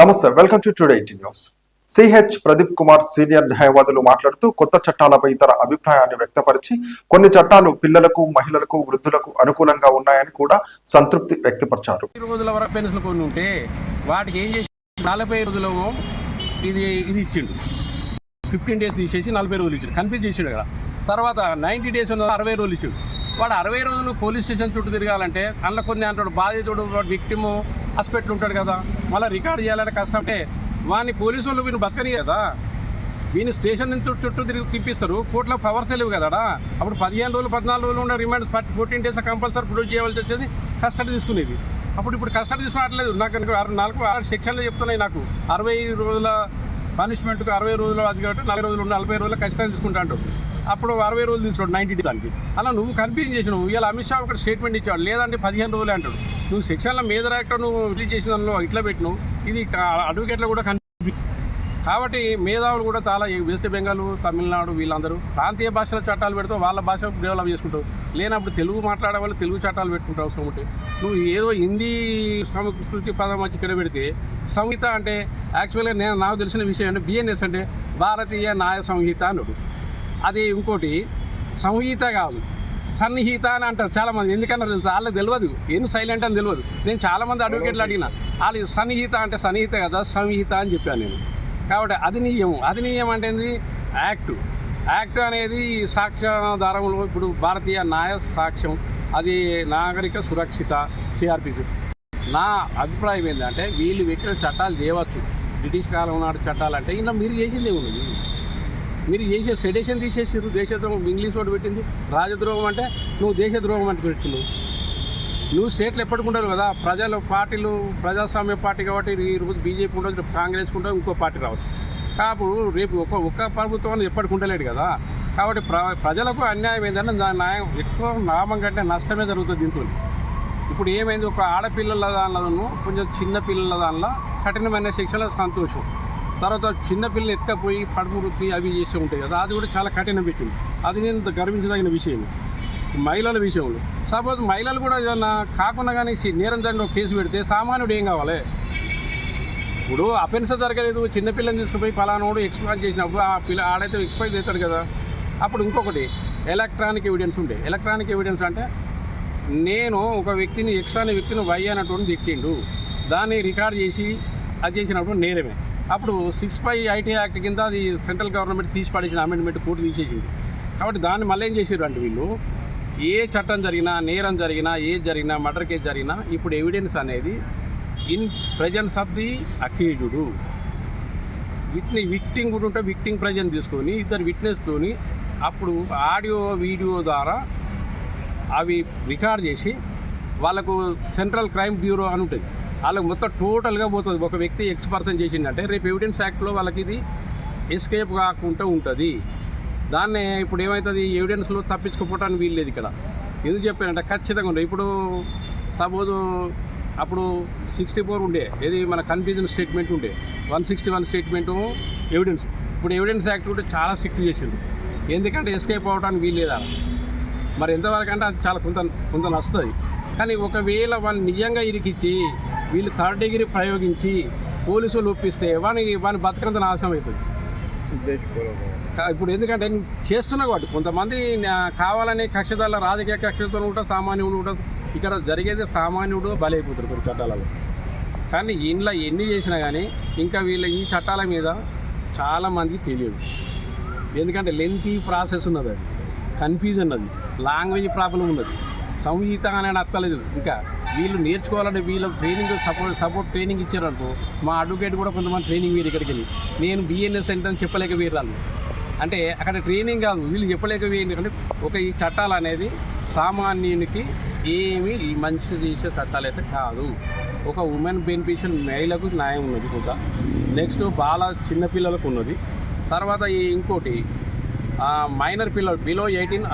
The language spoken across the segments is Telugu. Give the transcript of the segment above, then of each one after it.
నమస్తే వెల్కమ్ టు టుడే ఇంటి news CH Pradeep Kumar senior న్యాయవాదులు మాట్లాడుతూ కొత్త చట్టాలపై తన అభిప్రాయాన్ని వ్యక్తపరిచి కొన్ని చట్టాలు పిల్లలకు మహిళలకు వృద్ధులకు అనుకూలంగా ఉన్నాయని కూడా సంతృప్తి వ్యక్తపరిచారు. ఈ రోజుల వరకు పెన్షన్ కొన్ని ఉంటే వాటికి ఏం చేసి నలభై రోజులు ఇది ఇది ఇచ్చిండు. ఫిఫ్టీన్ డేస్ తీసేసి నలభై రోజులు ఇచ్చిండు. కన్ఫ్యూజ్ చేసిండు కదా. తర్వాత నైంటీ డేస్ ఉన్న అరవై రోజులు ఇచ్చిండు. వాడు అరవై రోజులు పోలీస్ స్టేషన్ చుట్టూ తిరగాలంటే అందులో కొన్ని అంటాడు బాధితుడు వాడు విక్టిము హాస్పిటల్ ఉంటాడు కదా. మళ్ళీ రికార్డ్ చేయాలంటే కష్టం అంటే వాడిని పోలీసు వాళ్ళు వీని బతకని కదా. వీని స్టేషన్ నుంచి చుట్టూ తిరిగి తిప్పిస్తారు. కోర్టులో పవర్స్ లేవు కదా అప్పుడు పదిహేను రోజులు పద్నాలుగు రోజులు ఉన్న remand fourteen days compulsory produce చేయవలసి వచ్చేది కస్టడీ తీసుకునేది. అప్పుడు ఇప్పుడు కస్టడీ తీసుకోవట్లేదు నాకు కనుక ఆరు నాలుగు ఆరు సెక్షన్లు చెప్తున్నాయి నాకు. అరవై రోజుల పనిష్మెంట్కు అరవై రోజులు అది కాబట్టి నలభై రోజులు నలభై రోజులు ఖచ్చితంగా తీసుకుంటాడు అప్పుడు అరవై రోజులు తీసుకోడు నైన్టీ దానికి. అలా నువ్వు కన్ఫ్యూజ్ చేసినావు ఇలా అమిత్ షా ఒక స్టేట్మెంట్ ఇచ్చాడు లేదంటే పదిహేను రోజులు అంటాడు. నువ్వు సెక్షన్ల మేజర్ యాక్టర్ నువ్వు రిలీజ్ చేసిన దానిలో ఇట్లా పెట్టినావు ఇది అడ్వకేట్లో కూడా కన్ఫ్యూజ్ కాబట్టి మేధావులు కూడా చాలా వెస్ట్ బెంగాల్ తమిళనాడు వీళ్ళందరూ ప్రాంతీయ భాషల చట్టాలు పెడితే వాళ్ళ భాష డెవలప్ చేసుకుంటావు లేనప్పుడు తెలుగు మాట్లాడే వాళ్ళు తెలుగు చట్టాలు పెట్టుకుంటావు అవసరం ఉంటే. నువ్వు ఏదో హిందీ సంస్కృతి పదం వచ్చి ఇక్కడ పెడితే సంహిత అంటే యాక్చువల్గా నేను నాకు తెలిసిన విషయం అంటే బిఎన్ఎస్ అంటే భారతీయ న్యాయ సంహిత అన్నాడు. అది ఇంకోటి సంహిత కాదు. సన్నిహిత అని అంటారు చాలామంది. ఎందుకన్నారు తెలుసు? వాళ్ళకి తెలియదు ఏం సైలెంట్ అని తెలియదు నేను చాలామంది అడ్వకేట్లు అడిగిన. వాళ్ళు సన్నిహిత అంటే సన్నిహిత కదా సంహిత అని చెప్పాను నేను. కాబట్టి అధినీయం అధినీయం అంటే యాక్ట్. యాక్ట్ అనేది సాక్ష్యాధారంలో ఇప్పుడు భారతీయ న్యాయ సాక్ష్యం. అది నాగరిక సురక్షిత సిఆర్పిసి నా అభిప్రాయం ఏంటంటే వీళ్ళు పెట్టిన చట్టాలు చేయవచ్చు బ్రిటిష్ కాలం నాటి చట్టాలు అంటే ఇంకా మీరు చేసింది ఏమున్నది మీరు చేసే సెడేషన్ తీసేసారు దేశద్రోహం ఇంగ్లీష్ వాడు పెట్టింది. రాజద్రోహం అంటే నువ్వు దేశద్రోహం అంటే పెట్టినావు నువ్వు స్టేట్లు ఎప్పటికుంటారు కదా. ప్రజల పార్టీలు ప్రజాస్వామ్య పార్టీ కాబట్టి ఈ రోజు బీజేపీ ఉండదు కాంగ్రెస్ ఉండదు ఇంకో పార్టీ రావచ్చు. కాబట్టి రేపు ఒక ఒక్క ప్రభుత్వం ఎప్పటికి ఉండలేడు కదా. కాబట్టి ప్ర ప్రజలకు అన్యాయం ఏంటంటే దాని న్యాయం ఎక్కువ లాభం కంటే నష్టమే జరుగుతుంది దీంతో. ఇప్పుడు ఏమైంది? ఒక ఆడపిల్లల దానిలో కొంచెం చిన్న పిల్లల దానిలో కఠినమైన శిక్షల సంతోషం. తర్వాత చిన్నపిల్లలు ఎత్తకపోయి ఎత్తుకపోయి వృత్తి అవి చేస్తూ ఉంటాయి కదా అది కూడా చాలా కఠినం పెట్టింది. అది నేను గర్వించదగిన విషయం మహిళల విషయంలో. సపోజ్ మహిళలు కూడా ఏదన్నా కాకుండా కానీ నేరం జరిగిన కేసు పెడితే సామాన్యుడు ఏం కావాలి? ఇప్పుడు అఫెన్స్ జరగలేదు చిన్నపిల్లని తీసుకుపోయి ఫలానోడు ఎక్స్పైర్ చేసినప్పుడు ఆ పిల్ల ఆడైతే ఎక్స్పైర్ చేస్తాడు కదా. అప్పుడు ఇంకొకటి ఎలక్ట్రానిక్ ఎవిడెన్స్ ఉండే. ఎలక్ట్రానిక్ ఎవిడెన్స్ అంటే నేను ఒక వ్యక్తిని ఎక్స్ అనే వ్యక్తిని వై అన్నటువంటి తిట్టిండు దాన్ని రికార్డ్ చేసి అది చేసినప్పుడు నేరమే. అప్పుడు సిక్స్ ఫైవ్ ఐటీ యాక్ట్ కింద అది సెంట్రల్ గవర్నమెంట్ తీసి పడేసిన అమెండ్మెంట్ కోర్టు తీసేసింది. కాబట్టి దాన్ని మళ్ళీ ఏం చేసారు అంటే వీళ్ళు? ఏ చట్టం జరిగినా నేరం జరిగినా ఏది జరిగినా మర్డర్ కేసు జరిగినా ఇప్పుడు ఎవిడెన్స్ అనేది in presence of the accused witness victim కూడా ఉంటే విక్టింగ్ ప్రజెంట్ తీసుకొని ఇద్దరు విట్నెస్తోని అప్పుడు ఆడియో వీడియో ద్వారా అవి రికార్డ్ చేసి వాళ్ళకు సెంట్రల్ క్రైమ్ బ్యూరో అని ఉంటుంది. వాళ్ళకి మొత్తం టోటల్గా పోతుంది. ఒక వ్యక్తి ఎక్స్ పర్సన్ చేసిందంటే రేపు ఎవిడెన్స్ యాక్ట్లో వాళ్ళకి ఇది ఎస్కేప్ కాకుండా ఉంటుంది. దాన్నే ఇప్పుడు ఏమవుతుంది ఎవిడెన్స్లో తప్పించుకోపోవటానికి వీల్లేదు ఇక్కడ. ఎందుకు చెప్పానంటే ఖచ్చితంగా ఉండే. ఇప్పుడు సపోజ్ అప్పుడు సిక్స్టీ ఫోర్ ఉండే. ఏది? మన కన్ఫ్యూజన్ స్టేట్మెంట్ ఉండే. One sixty one statement evidence ఇప్పుడు ఎవిడెన్స్ యాక్ట్ కూడా చాలా స్ట్రిక్ట్ చేసిండు. ఎందుకంటే ఎస్కేప్ అవ్వడానికి వీల్లేదా మరి ఎంతవరకు అంటే అది చాలా కొంత కొంత నస్తుంది కానీ ఒకవేళ వాళ్ళు నిజంగా ఇరికిచ్చి వీళ్ళు థర్డ్ డిగ్రీ ప్రయోగించి పోలీసులు ఒప్పిస్తే వాని వాని బతకంత నాశనం అవుతుంది ఇప్పుడు ఎందుకంటే నేను చేస్తున్నా కాబట్టి కొంతమంది కావాలని కావాలనే కక్షదాల రాజకీయ కక్షతో కూడా సామాన్యుడు కూడా ఇక్కడ జరిగేది సామాన్యుడు బలైపోతారు కొన్ని చట్టాలలో. కానీ ఇంట్లో ఎన్ని చేసినా కానీ ఇంకా వీళ్ళ ఈ చట్టాల మీద చాలామందికి తెలియదు. ఎందుకంటే లెంతీ ప్రాసెస్ ఉన్నది అది. కన్ఫ్యూజన్ ఉన్నది. లాంగ్వేజ్ ప్రాబ్లం ఉన్నది. సంహిత అనేది అత్తలేదు ఇంకా. వీళ్ళు నేర్చుకోవాలంటే వీళ్ళు ట్రైనింగ్ సపోర్ట్ సపోర్ట్ ట్రైనింగ్ ఇచ్చారనుకో మా అడ్వకేట్ కూడా కొంతమంది ట్రైనింగ్ వీరు ఇక్కడికి వెళ్ళి నేను బిఎన్ఎస్ సెంటర్ అని చెప్పలేక వీరాలు అంటే అక్కడ ట్రైనింగ్ కాదు వీళ్ళు చెప్పలేక వీరు అంటే ఒక ఈ చట్టాలు అనేది సామాన్యునికి ఏమీ మంచి చేసే చట్టాలు అయితే కాదు. ఒక ఉమెన్ బెనిఫిషియల్ మహిళకు న్యాయం ఉన్నది కొంత నెక్స్ట్ బాల చిన్నపిల్లలకు ఉన్నది. తర్వాత ఇంకోటి మైనర్ పిల్లలు బిలో ఎయిటీన్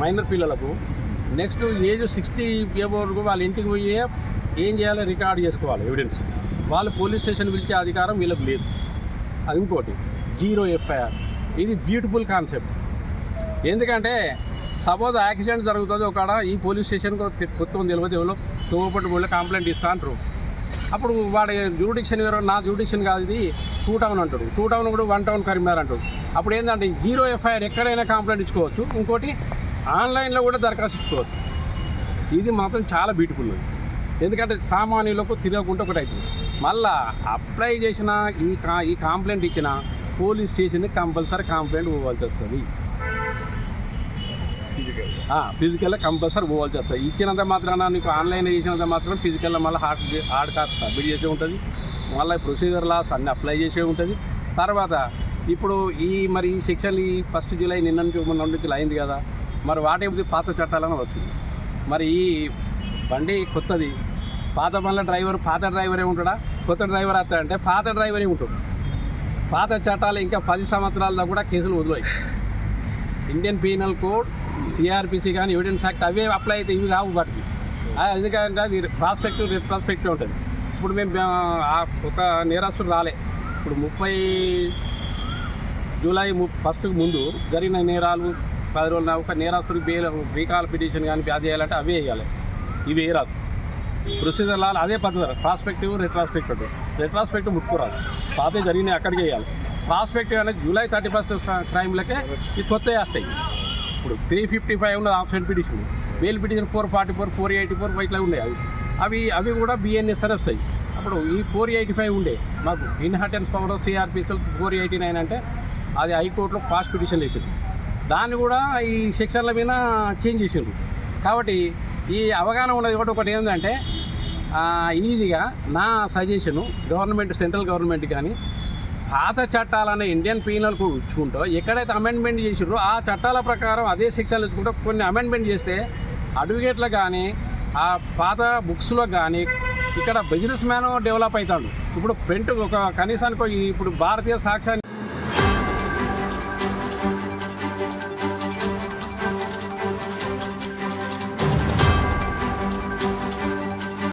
మైనర్ పిల్లలకు నెక్స్ట్ ఏజ్ సిక్స్టీ వరకు వాళ్ళ ఇంటికి పోయి ఏం చేయాలో రికార్డ్ చేసుకోవాలి ఎవిడెన్స్ వాళ్ళు పోలీస్ స్టేషన్ పిలిచే అధికారం వీళ్ళకి లేదు. అది ఇంకోటి జీరో ఎఫ్ఐఆర్. ఇది బ్యూటిఫుల్ కాన్సెప్ట్. ఎందుకంటే సపోజ్ యాక్సిడెంట్ జరుగుతుంది ఒక ఈ పోలీస్ స్టేషన్కి కొత్త తెలియదు ఎవరో తోపటి వాళ్ళు కంప్లైంట్ ఇస్తా అంటారు. అప్పుడు వాడి జ్యూడిక్షన్ వేరే నా జ్యూడిక్షన్ కాదు ఇది టూ టౌన్ అంటాడు టూ టౌన్ కూడా వన్ టౌన్ కరీంనగర్ అంటాడు అప్పుడు ఏంటంటే జీరో ఎఫ్ఐఆర్ ఎక్కడైనా కంప్లైంట్ ఇచ్చుకోవచ్చు. ఇంకోటి ఆన్లైన్లో కూడా దరఖాస్తు ఇచ్చుకోవచ్చు ఇది మాత్రం చాలా బ్యూటిఫుల్ ఎందుకంటే సామాన్యులకు తిరగకుండా ఒకటి అవుతుంది. మళ్ళా అప్లై చేసిన ఈ కా ఈ కంప్లైంట్ ఇచ్చిన పోలీస్ స్టేషన్కి కంపల్సరీ కంప్లైంట్ పోవాల్సి వస్తుంది. ఫిజికల్గా కంపల్సరీ పోవాల్సి వస్తుంది. ఇచ్చినంత మాత్రాన నీకు ఆన్లైన్ చేసినంత మాత్రం ఫిజికల్లో మళ్ళీ హార్డ్ హార్డ్ కాపీ సబ్మిట్ చేసే ఉంటుంది. మళ్ళీ ప్రొసీజర్ లాస్ అన్ని అప్లై చేసే ఉంటుంది. తర్వాత ఇప్పుడు ఈ మరి ఈ సెక్షన్ ఈ ఫస్ట్ జూలై నిన్న నుంచి మొన్న నుంచి అయింది కదా. మరి వాటి పాత చట్టాలను వస్తుంది. మరి ఈ బండి కొత్తది. పాత బండ్ల డ్రైవర్ పాత డ్రైవరే ఉంటాడా? కొత్త డ్రైవర్ అంటే పాత డ్రైవరే ఉంటాడు. పాత చట్టాలు ఇంకా పది సంవత్సరాల్లో కూడా కేసులు వదిలాయి. ఇండియన్ పీనల్ కోడ్ సిఆర్పిసి కానీ ఎవిడెన్స్ యాక్ట్ అవే అప్లై అయితే ఇవి కావు వాటికి. ఎందుకంటే అది ప్రాస్పెక్టివ్ రెట్రాస్పెక్టివ్ ఉంటుంది. ఇప్పుడు మేము ఒక నేరస్తుడు రాలే. ఇప్పుడు ముప్పై జూలై ము ఫస్ట్కి ముందు జరిగిన నేరాలు పది రోజుల ఒక నేరస్తుడికి బెయిల్ రీకాల్ పిటిషన్ కానీ అది చేయాలంటే అవే వేయాలి. ఇవి వేయరాదు. ప్రొసీజర్ లాల్ అదే పద్ధతి ప్రాస్పెక్టివ్ రెట్రాస్పెక్టివ్ రెట్రాస్పెక్టివ్ ముట్టుకురాదు. పాత జరిగినాయి అక్కడికి వేయాలి. ప్రాస్పెక్టివ్ అనేది జూలై థర్టీ ఫస్ట్ క్రైమ్లకే ఈ కొత్త వేస్తాయి. ఇప్పుడు త్రీ ఫిఫ్టీ ఫైవ్ ఉన్నది option petition bail petition four forty four four eighty four ఇట్లా ఉన్నాయి అవి. అవి అవి కూడా బిఎన్ఎస్ అని వస్తాయి. అప్పుడు ఈ ఫోర్ ఎయిటీ ఫైవ్ ఉండే. మాకు ఇన్హార్టెన్స్ పవర్ సిఆర్పిఎస్ఎల్ ఫోర్ ఎయిటీ నైన్ అంటే అది హైకోర్టులో ఫాస్ట్ పిటిషన్ వేసింది దాన్ని కూడా ఈ సెక్షన్ల మీద చేంజ్ చేసిండ్రు. కాబట్టి ఈ అవగాహన ఉన్నది ఒకటి ఒకటి ఏంటంటే ఈజీగా నా సజెషను గవర్నమెంట్ సెంట్రల్ గవర్నమెంట్ కానీ పాత చట్టాలనే ఇండియన్ పీనల్ ఉంచుకుంటూ ఎక్కడైతే అమెండ్మెంట్ చేసిర్రో ఆ చట్టాల ప్రకారం అదే సెక్షన్లు ఇచ్చుకుంటూ కొన్ని అమెండ్మెంట్ చేస్తే అడ్వకేట్లకు కానీ ఆ పాత బుక్స్లో కానీ ఇక్కడ బిజినెస్ మ్యాన్ డెవలప్ అవుతాడు. ఇప్పుడు ప్రింట్ ఒక కనీసానికి ఇప్పుడు భారతీయ సాక్ష్యాన్ని